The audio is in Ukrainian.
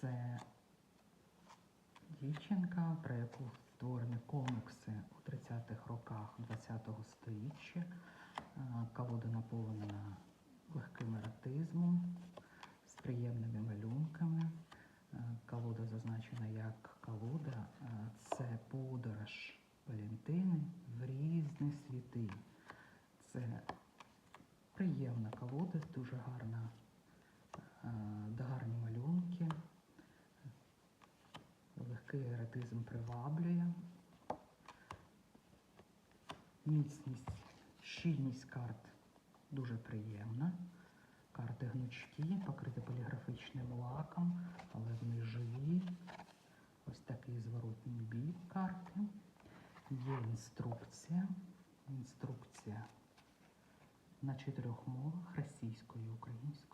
Це дівчинка, про яку створені комікси у 30-х роках ХХ століття. Е, Колода наповнена легким еротизмом, з приємними малюнками. Е, Колода зазначена як колода е, це подорож Валентини в різні світи. Це приємна колода, дуже гарна, Легкий еротизм приваблює. Міцність, щільність карт дуже приємна. Карти гнучкі, покриті поліграфічним лаком, але вони живі. Ось такий зворотній бік карти. Є інструкція. Інструкція на чотирьох мовах російською, українською,